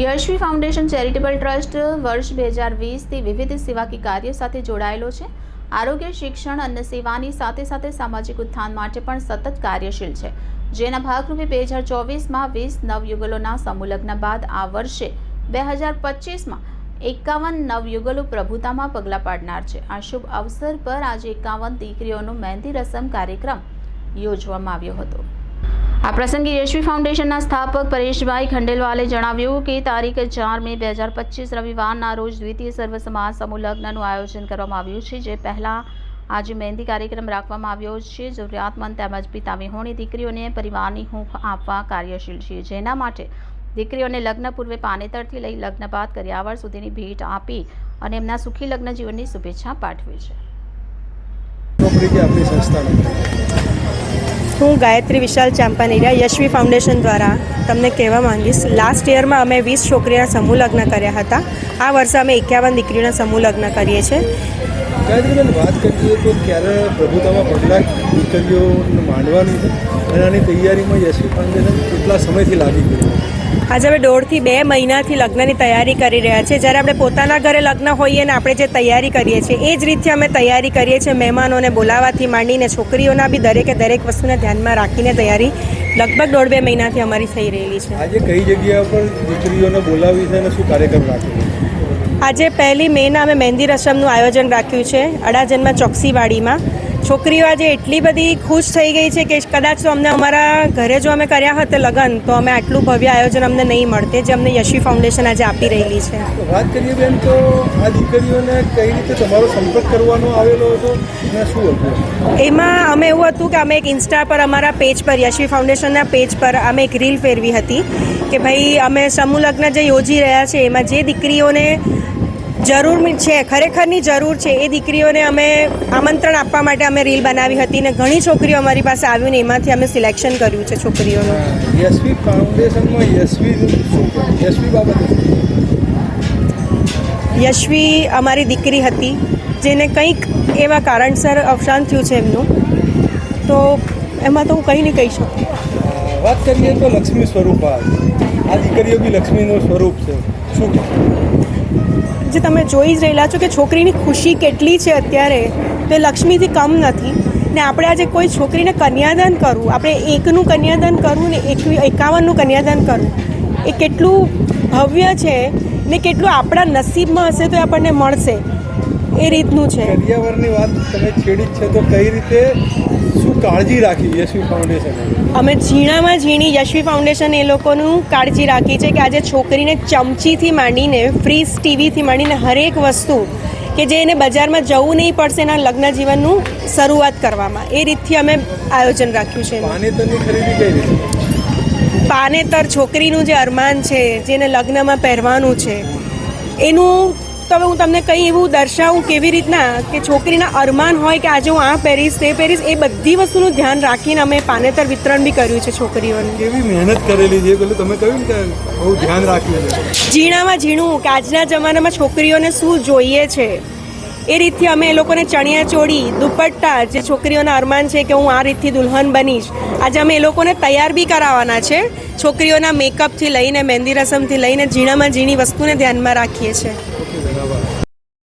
Yashvi foundation charitable trust વર્ષ બે હજાર વીસથી વિવિધ સેવાકી કાર્યો સાથે જોડાયેલો છે. આરોગ્ય, શિક્ષણ અન્ન સેવાની સાથે સાથે સામાજિક ઉત્થાન માટે પણ સતત કાર્યશીલ છે. જેના ભાગરૂપે બે હજાર ચોવીસમાં વીસ નવયુગલોના સમૂહલગ્ન બાદ આ વર્ષે બે હજાર પચીસમાં એકાવન નવયુગલો પ્રભુતામાં પગલાં પાડનાર છે. આ શુભ અવસર પર આજે એકાવન દીકરીઓનો મહેંદી રસમ કાર્યક્રમ યોજવામાં આવ્યો હતો. આ પ્રસંગે યશવી ફાઉન્ડેશનના સ્થાપક પરેશભાઈ ખંડેલવાલે જણાવ્યું કે તારીખ ચાર મે બે હજાર પચીસ રવિવારના રોજ દ્વિતીય સર્વ સમાજ સમૂહ લગ્નનું આયોજન કરવામાં આવ્યું છે, જે પહેલાં આજે મહેંદી કાર્યક્રમ રાખવામાં આવ્યો છે. જરૂરિયાતમંદ તેમજ પિતા વિહોણી દીકરીઓને પરિવારની હૂંફ આપવા કાર્યશીલ છે. જેના માટે દીકરીઓને લગ્ન પૂર્વે પાનેતરથી લઈ લગ્ન બાદ કર્યાવર સુધીની ભેટ આપી અને એમના સુખી લગ્ન જીવનની શુભેચ્છા પાઠવી છે. હું ગાયત્રી વિશાલ ચાંપાનેરિયા, યશવી ફાઉન્ડેશન દ્વારા તમને કહેવા માંગીશ. લાસ્ટ યરમાં અમે વીસ છોકરીના સમૂહ લગ્ન કર્યા હતા. આ વર્ષે અમે એકાવન દીકરીના સમૂહ લગ્ન કરીએ છીએ. વાત કરીએ તો ક્યારે પ્રભુતામાં પગલાં દીકરીઓ માંડવાની અને આની તૈયારીમાં યશવી ફાઉન્ડેશન કેટલા સમયથી લાગી ગયું? આજે અમે દોઢથી બે મહિનાથી લગ્નની તૈયારી કરી રહ્યા છીએ. જ્યારે આપણે પોતાના ઘરે લગ્ન હોઈએ ને આપણે જે તૈયારી કરીએ છીએ એ જ રીતે અમે તૈયારી કરીએ છીએ મહેમાનોને બોલાવવાથી માંડીને છોકરીઓના બી દરેકે દરેક વસ્તુને ધ્યાનમાં રાખીને તૈયારી લગભગ દોઢ બે મહિનાથી અમારી થઈ રહેલી છે. આજે કઈ જગ્યા પર દીકરીઓને બોલાવી છે અને શું કાર્યક્રમ રાખ્યો આજે પહેલી મેના અમે મહેંદી રસમનું આયોજન રાખ્યું છે અડાજનમાં ચોકસીવાડીમાં. છોકરીઓ આજે એટલી બધી ખુશ થઈ ગઈ છે કે કદાચ તો અમને અમારા ઘરે જો અમે કર્યા હતા લગ્ન તો અમે આટલું ભવ્ય આયોજન અમને નહીં મળતે જે અમને યશી ફાઉન્ડેશન આજે આપી રહેલી છે. વાત કરીએ બેન તો આ દીકરીઓને કઈ રીતે તમારો સંપર્ક કરવાનો આવેલો હતો શું હતું? એમાં અમે એવું હતું કે અમે એક ઇન્સ્ટા પર અમારા પેજ પર યશી ફાઉન્ડેશનના પેજ પર અમે એક રીલ ફેરવી હતી કે ભાઈ અમે સમૂહ લગ્ન જે યોજી રહ્યા છે એમાં જે દીકરીઓને જરૂર છે ખરેખરની જરૂર છે. એ દીકરીઓને અમે આમંત્રણ આપવા માટે અમે રીલ બનાવી હતી ને ઘણી છોકરીઓ અમારી પાસે આવ્યું ને એમાંથી અમે સિલેક્શન કર્યું છે છોકરીઓનું. યશવી ફાઉન્ડેશનમાં યશવી યશવી બાબતે. યશવી અમારી દીકરી હતી જેને કંઈક એવા કારણસર અવસાન થયું છે એમનું. તો એમાં તો હું કંઈ નહીં કહી શકું. વાત કરીએ તો લક્ષ્મી સ્વરૂપ. આ દીકરીઓ બી લક્ષ્મીનું સ્વરૂપ છે. શું? જે તમે જોઈ જ રહેલા છો કે છોકરીની ખુશી કેટલી છે અત્યારે, તે લક્ષ્મીથી કમ નથી. ને આપણે આજે કોઈ છોકરીને કન્યાદાન કરવું, આપણે એકનું કન્યાદાન કરવું ને એક એકાવનનું કન્યાદાન કરવું, એ કેટલું ભવ્ય છે ને કેટલું આપણા નસીબમાં હશે તો એ આપણને મળશે. એ રીતનું છે. પર્યાવરણની વાત તમે છેડી છે તો કઈ રીતે શું કાળજી રાખી યશવી ફાઉન્ડેશન? અમે ઝીણામાં ઝીણી યશવી ફાઉન્ડેશન એ લોકોનું કાળજી રાખી છે કે આજે છોકરીને ચમચીથી માંડીને ફ્રીઝ ટીવીથી માંડીને હરેક વસ્તુ કે જે એને બજારમાં જવું નહીં પડશે એના લગ્ન જીવનનું શરૂઆત કરવામાં. એ રીતથી અમે આયોજન રાખ્યું છે. પાનેતરની ખરીદી કઈ રીતે? પાનેતર છોકરીનું જે અરમાન છે જેને લગ્નમાં પહેરવાનું છે એનું તમે હું તમને કંઈ એવું દર્શાવું કેવી રીતના કે છોકરીના અરમાન હોય કે આજે હું આ પહેરીશ તે પહેરીશ એ બધી વસ્તુનું ધ્યાન રાખીને અમે પાનેતર વિતરણ બી કર્યું છે છોકરીઓને. કેવી મહેનત કરેલી છે પેલું તમે કહ્યું કે બહુ ધ્યાન રાખ્યું છે? ઝીણામાં ઝીણું કે આજના જમાનામાં છોકરીઓને શું જોઈએ છે? એ રીતથી અમે એ લોકોને ચણિયા ચોળી દુપટ્ટા જે છોકરીઓના અરમાન છે કે હું આ રીતથી દુલ્હન બનીશ આજે અમે એ લોકોને તૈયાર બી કરાવવાના છે છોકરીઓના મેકઅપથી લઈને મહેંદી રસમથી લઈને ઝીણામાં ઝીણી વસ્તુને ધ્યાનમાં રાખીએ છીએ.